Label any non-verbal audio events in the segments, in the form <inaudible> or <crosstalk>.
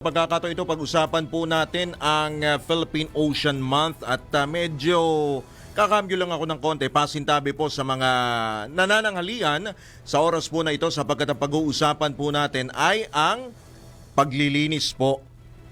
Pagkakataon ito, pag-usapan po natin ang uh, Philippine Ocean Month at uh, medyo kakambyo lang ako ng konti, pasintabi po sa mga nanananghalian sa oras po na ito sapagkat ang pag-uusapan po natin ay ang paglilinis po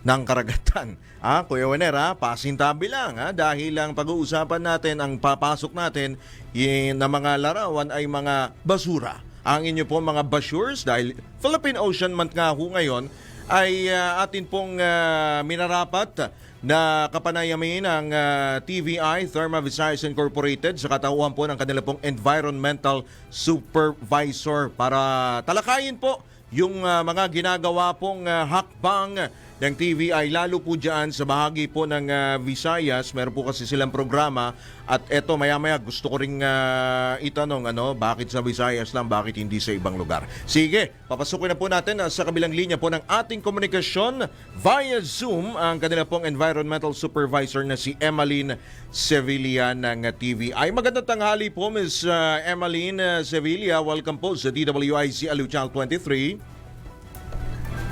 ng karagatan. <laughs> Ah, Kuya Wener, ha? pasintabi lang ha? dahil ang pag-uusapan natin, ang papasok natin y- na mga larawan ay mga basura. Ang inyo po mga basures dahil Philippine Ocean Month nga ho ngayon ay ah, atin pong ah, minarapat na kapanayamin ng ah, TVI, Therma Visayas Incorporated sa katauhan po ng kanila pong Environmental Supervisor para talakayin po yung ah, mga ginagawa pong ah, hakbang ng TVI lalo po dyan sa bahagi po ng ah, Visayas. Meron po kasi silang programa. At eto maya-maya gusto ko ring ah, itanong ano bakit sa Visayas lang bakit hindi sa ibang lugar? Sige papasukin na po natin ah, sa kabilang linya po ng ating komunikasyon via Zoom ang kanila pong environmental supervisor na si Emmeline Sevilla ng ah, TVI magandang tanghali po Ms. ah, Emmeline ah, Sevilla. Welcome po sa DWIC Channel 23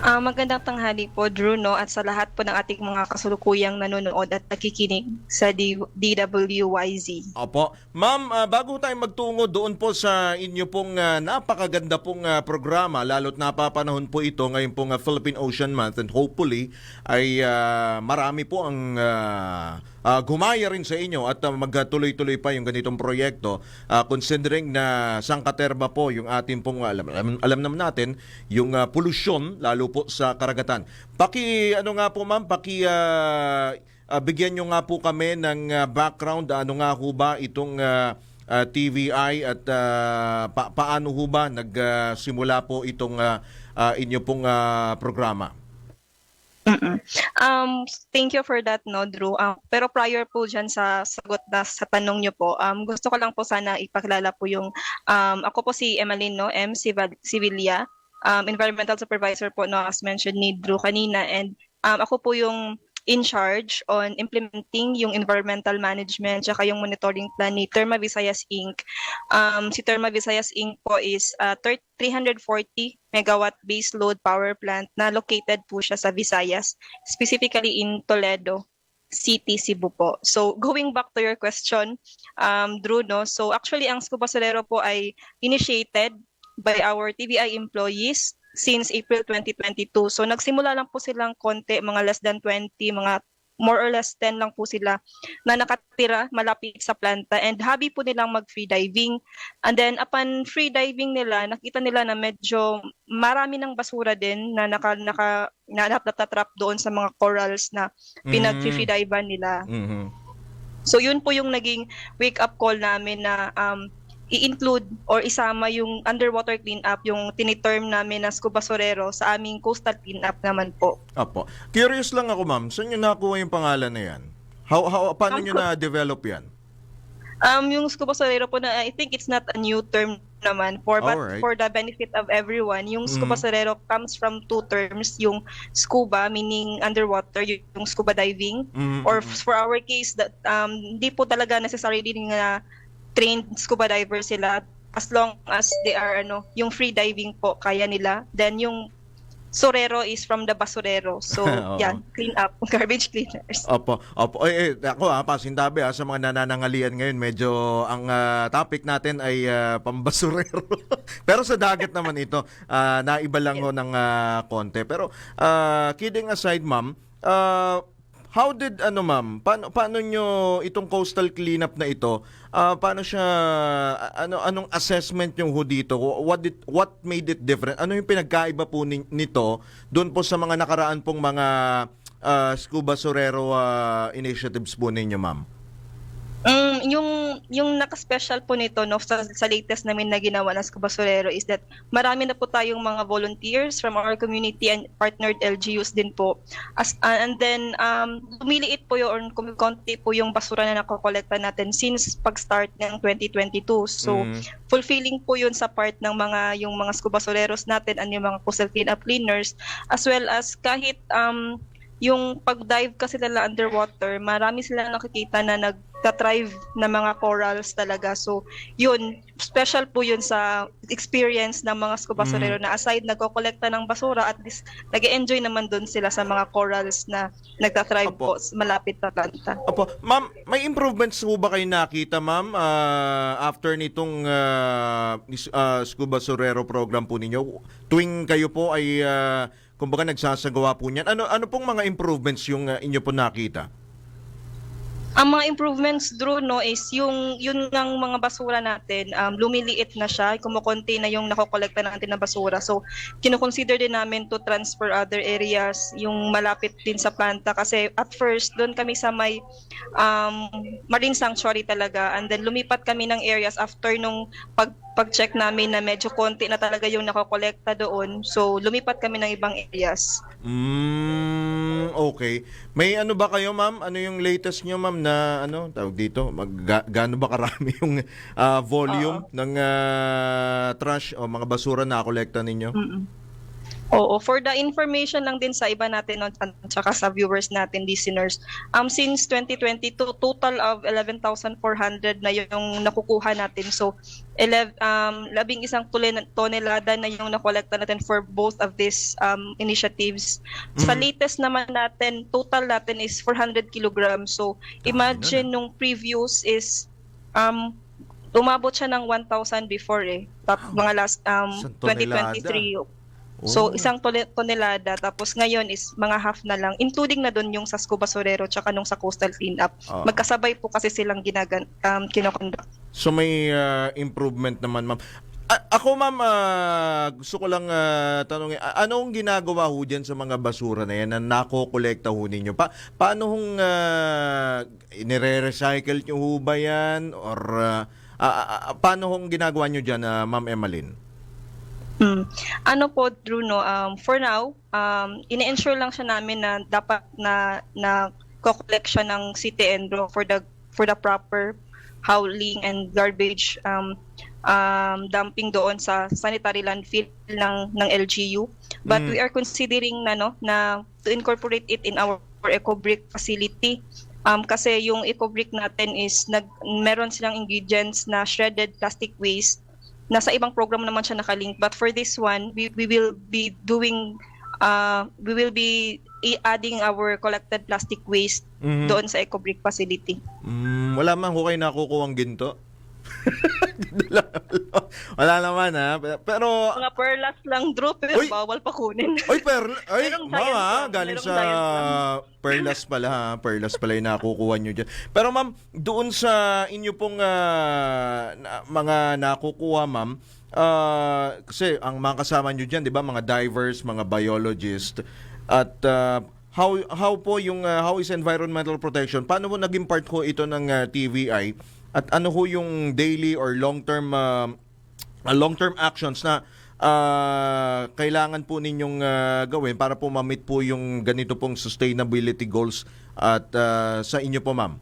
Ah, magandang tanghali po, Drew, no? at sa lahat po ng ating mga kasulukuyang nanonood at nakikinig sa DWYZ. Opo. Ma'am, ah, bago tayo magtungo doon po sa inyo pong ah, napakaganda pong ah, programa, lalo't napapanahon po ito ngayon pong ah, Philippine Ocean Month and hopefully ay ah, marami po ang ah, ah, gumaya rin sa inyo at ah, magtuloy-tuloy pa yung ganitong proyekto ah, considering na sangkaterma po yung ating pong alam, alam, alam naman natin yung ah, polusyon lalo po sa karagatan. Paki ano nga po ma'am, paki ah, Ah, bigyan nyo nga po kami ng ah, background. Ano nga ho ba itong ah, ah, TVI at ah, pa- paano ho ba nagsimula po itong ah, ah, inyo pong ah, programa? Mm-mm. Um, thank you for that, no, Drew. Um, pero prior po dyan sa sagot na sa tanong nyo po, um, gusto ko lang po sana ipakilala po yung, um, ako po si Emmeline, no, M. Sevilla, um, Environmental Supervisor po, no, as mentioned ni Drew kanina, and um, ako po yung in charge on implementing yung environmental management tsaka yung monitoring plan ni Therma Visayas Inc. Um, si Therma Visayas Inc. po is uh, 340 megawatt base load power plant na located po siya sa Visayas, specifically in Toledo City, Cebu po. So, going back to your question, um, Drew, no? So, actually, ang Scuba Solero po ay initiated by our TBI employees since April 2022. So, nagsimula lang po silang konti, mga less than 20, mga more or less 10 lang po sila na nakatira malapit sa planta and hobby po nilang mag free diving and then upon free diving nila nakita nila na medyo marami ng basura din na naka naka na natatrap doon sa mga corals na pinag free dive nila Mhm. so yun po yung naging wake up call namin na um i-include or isama yung underwater cleanup, yung tiniterm namin na scuba sorero sa aming coastal cleanup naman po. Opo. Curious lang ako ma'am, saan nyo nakuha yung pangalan na yan? How, how, paano nyo na-develop yan? Um, yung scuba sorero po na I think it's not a new term naman for but Alright. for the benefit of everyone, yung scuba Mhm. sorero comes from two terms, yung scuba meaning underwater, yung scuba diving Mhm, or for our case that um hindi po talaga necessarily na trained scuba diver sila. As long as they are ano yung free diving po kaya nila. Then yung sorero is from the basurero. So <laughs> yan clean up. <laughs> Garbage cleaners. Opo, opo. Eh, eh, ako ha, pasintabi ha, sa mga nananangalian ngayon, medyo ang ah, topic natin ay ah, pambasurero. <laughs> Pero sa dagat naman ito, ah, naiba lang ho ng ah, konti. Pero ah, kidding aside, ma'am, ah, how did, ano ma'am, paano, paano nyo itong coastal cleanup na ito, ah, paano siya, ano, anong assessment yung ho dito? What, did, what made it different? Ano yung pinagkaiba po ni- nito doon po sa mga nakaraan pong mga ah, scuba sorero ah, initiatives po ninyo, ma'am? Mm, yung yung naka-special po nito no sa, sa latest namin na ginawa ng Scuba Solero is that marami na po tayong mga volunteers from our community and partnered LGUs din po. As uh, and then um lumiliit po yung or kumikonti po yung basura na nakokolekta natin since pag-start ng 2022. So Mm. fulfilling po yun sa part ng mga yung mga scuba soleros natin and yung mga coastal cleanup cleaners as well as kahit um yung pag-dive kasi nila underwater, marami silang nakikita na nagtatrive na mga corals talaga. So, yun, special po yun sa experience ng mga scuba Mm. na aside nagkokolekta ng basura, at least nag enjoy naman dun sila sa mga corals na nagtatrive Opo. po malapit sa planta. Opo, ma'am, may improvements po ba kayo nakita, ma'am, ah, after nitong ah, is- ah, scuba surero program po ninyo? Tuwing kayo po ay ah, kumbaga nagsasagawa po niyan. Ano ano pong mga improvements yung ah, inyo po nakita? Ang mga improvements, Drew, no, is yung, yun ngang mga basura natin, um, lumiliit na siya, kumukonti na yung nakokolekta natin na basura. So, kinukonsider din namin to transfer other areas, yung malapit din sa planta. Kasi at first, doon kami sa may um, marine sanctuary talaga. And then lumipat kami ng areas after nung pag, pag-check namin na medyo konti na talaga yung nakokolekta doon. So, lumipat kami ng ibang areas. Mm, okay. May ano ba kayo, ma'am? Ano yung latest nyo, ma'am, na ano, tawag dito, mag, ga- gaano ba karami <laughs> yung ah, volume ng ah, trash o mga basura na kolekta ninyo? Mm-mm. Oo, for the information lang din sa iba natin at saka sa viewers natin, listeners. Um since 2022, total of 11,400 na yung nakukuha natin. So 11 um labing isang tonelada na yung nakolekta natin for both of these um initiatives. Sa Mhm. latest naman natin, total natin is 400 kilograms. So imagine nung previous is um umabot siya ng 1,000 before eh. Tap, mga last um Isang tonelada. 2023 Oh. So isang tole- tonelada tapos ngayon is mga half na lang including na doon yung sa scuba sorero tsaka nung sa coastal cleanup. Ah. Magkasabay po kasi silang ginagan um, kinokonduct. So may ah, improvement naman, ma'am. A- ako, ma'am, ah, gusto ko lang ah, tanongin, a- anong ginagawa ho dyan sa mga basura na yan na nakokolekta ho ninyo? Pa paano hong uh, nire-recycle nyo ho ba yan? Or ah, ah, ah, paano hong ginagawa nyo dyan, ah, ma'am Emmeline? Hmm. Ano po Drew no um, for now um, ine-ensure lang siya namin na dapat na na ko-collect siya ng City Enro for the for the proper hauling and garbage um, um, dumping doon sa sanitary landfill ng ng LGU but Mm. we are considering na no na to incorporate it in our EcoBrick facility um, kasi yung EcoBrick natin is nag meron silang ingredients na shredded plastic waste nasa ibang program naman siya nakalink but for this one we, we will be doing uh, we will be adding our collected plastic waste Mhm. doon sa EcoBrick facility. Mm, wala man ho kayo nakukuha ginto? <laughs> wala naman ha. Pero Mga perlas lang Drew pero Uy! bawal pa kunin. Oy, per ay, <laughs> Merong ma'am giant ha, lang, galing merong sa giant. Perlas pala ha. Perlas pala yung nakukuha nyo dyan. Pero ma'am, doon sa inyo pong ah, na- mga nakukuha ma'am, ah, kasi ang mga kasama nyo dyan, di ba, mga divers, mga biologist, at ah, how how po yung ah, how is environmental protection? Paano mo naging part ho ito ng ah, TVI? At ano ho yung daily or long-term ah, uh, long-term actions na ah, kailangan po ninyong ah, gawin para po ma-meet po yung ganito pong sustainability goals at ah, sa inyo po ma'am.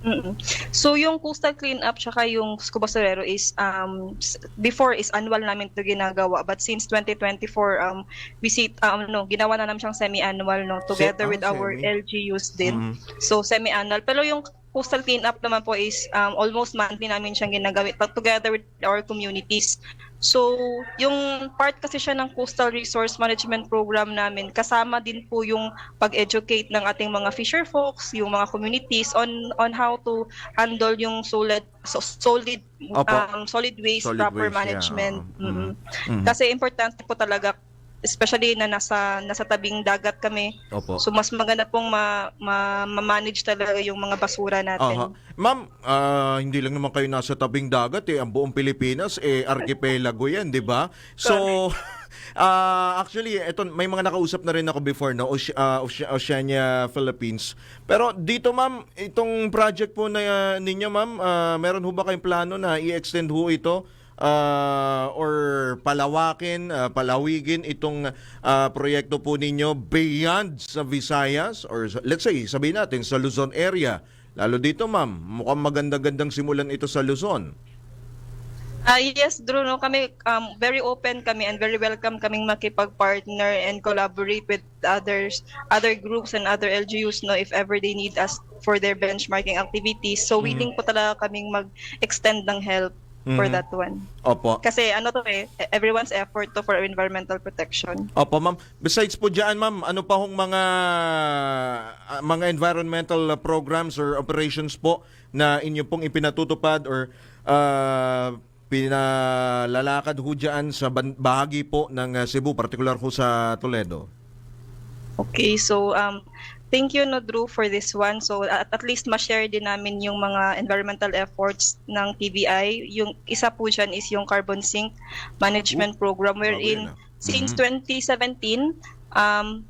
Mm-mm. So yung coastal cleanup tsaka yung scuba sorero is um before is annual namin to ginagawa but since 2024 um we see um no ginawa na namin siyang semi-annual no together ah, with our semi. LGUs din. Mhm. So semi-annual pero yung coastal cleanup naman po is um, almost monthly namin siyang ginagawin but together with our communities. So yung part kasi siya ng coastal resource management program namin kasama din po yung pag-educate ng ating mga fisher folks, yung mga communities on on how to handle yung solid so, solid Opo. um, solid waste Solid proper waste, yeah, management. oo. Mm-mm. Mhm. Kasi importante po talaga especially na nasa nasa tabing dagat kami. Opo. So mas maganda pong ma, ma, ma-manage talaga yung mga basura natin. Aha. Ma'am, ah, hindi lang naman kayo nasa tabing dagat eh. Ang buong Pilipinas eh archipelago 'yan, 'di ba? So <laughs> ah, actually, eto may mga nakausap na rin ako before no, Oce- ah, Oce- Oceania Philippines. Pero dito ma'am, itong project po na ah, ninyo ma'am, ah, meron ho ba kayong plano na i-extend ho ito? Ah, or palawakin, ah, palawigin itong ah, proyekto po ninyo beyond sa Visayas or let's say sabihin natin sa Luzon area. Lalo dito ma'am, mukhang maganda-gandang simulan ito sa Luzon. Ah yes, Drew, no, kami um, very open kami and very welcome kaming makipag-partner and collaborate with others, other groups and other LGUs no if ever they need us for their benchmarking activities. So willing po talaga kaming mag-extend ng help for Mhm. that one. Opo. Kasi ano to eh, everyone's effort to for environmental protection. Opo, ma'am. Besides po diyan, ma'am, ano pa hong mga ah, mga environmental programs or operations po na inyo pong ipinatutupad or ah, pinalalakad ho dyan sa bahagi po ng ah, Cebu, particular ho sa Toledo? Okay, so um thank you no Drew for this one. So at, at least ma-share din namin yung mga environmental efforts ng TBI. Yung isa po dyan is yung carbon sink management program Bago wherein ah. since Mhm. 2017 um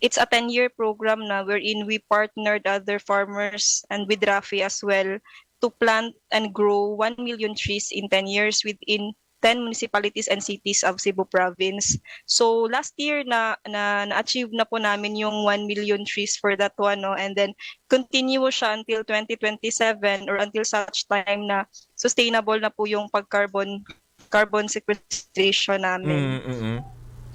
it's a 10-year program na wherein we partnered other farmers and with Rafi as well to plant and grow 1 million trees in 10 years within 10 municipalities and cities of Cebu province. So last year na na na-achieve na po namin yung 1 million trees for that one no and then continue siya until 2027 or until such time na sustainable na po yung pag-carbon carbon sequestration namin. Mm-mm.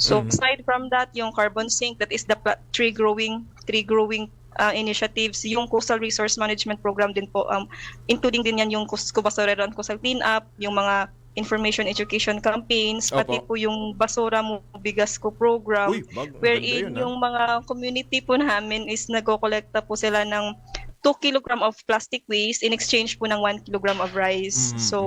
So Mhm. aside from that, yung carbon sink that is the tree growing tree growing uh, initiatives, yung coastal resource management program din po um including din yan yung Cubasorero and Coastal Cleanup, yung mga information education campaigns, pati Opo. po yung basura mo bigas ko program Uy, bag, wherein yun, ah. yung mga community po namin is nagko-collecta po sila ng 2 kilogram of plastic waste in exchange po ng 1 kilogram of rice. Mhm. So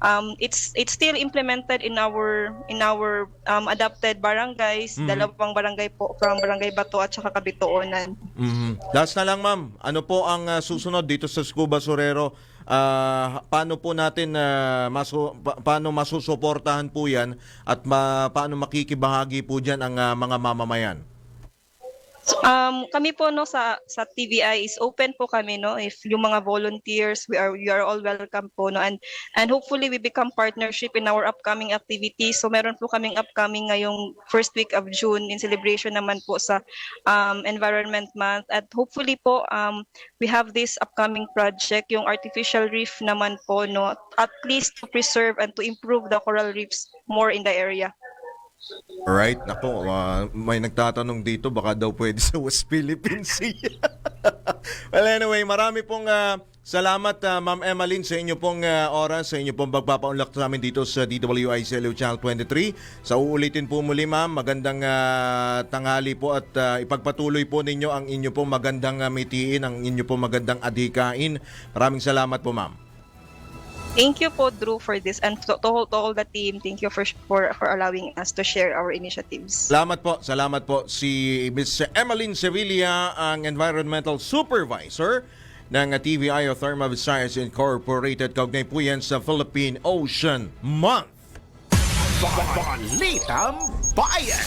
um it's it's still implemented in our in our um, adapted barangays, Mhm. dalawang barangay po from Barangay Bato at saka Kabitoonan. Mhm. Last na lang, ma'am. Ano po ang ah, susunod dito sa Scuba Sorero? Ah, paano po natin ah, masu pa- paano masusuportahan po 'yan at ma- paano makikibahagi po diyan ang ah, mga mamamayan? Um kami po no sa sa TVI is open po kami no if yung mga volunteers we are we are all welcome po no and and hopefully we become partnership in our upcoming activities. So meron po kaming upcoming ngayong first week of June in celebration naman po sa um environment month. At hopefully po um we have this upcoming project yung artificial reef naman po no at least to preserve and to improve the coral reefs more in the area Alright, nako, ah, may nagtatanong dito baka daw pwede sa West Philippine <laughs> Sea. well anyway, marami pong ah, salamat ah, Ma'am Emmeline sa inyo pong ah, oras, sa inyo pong pagpapaunlak sa amin dito sa DWICLU Channel 23. Sa uulitin po muli ma'am, magandang ah, tanghali po at ah, ipagpatuloy po ninyo ang inyo pong magandang ah, mitiin, ang inyo pong magandang adhikain. Maraming salamat po ma'am. Thank you po Drew for this and to, to, all- to all the team. Thank you for for for allowing us to share our initiatives. Salamat po, salamat po si Ms. Emmeline Sevilla, ang Environmental Supervisor ng TVI Therma Visayas Incorporated. Kaugnay po yan sa Philippine Ocean Month. Balitang Bayan!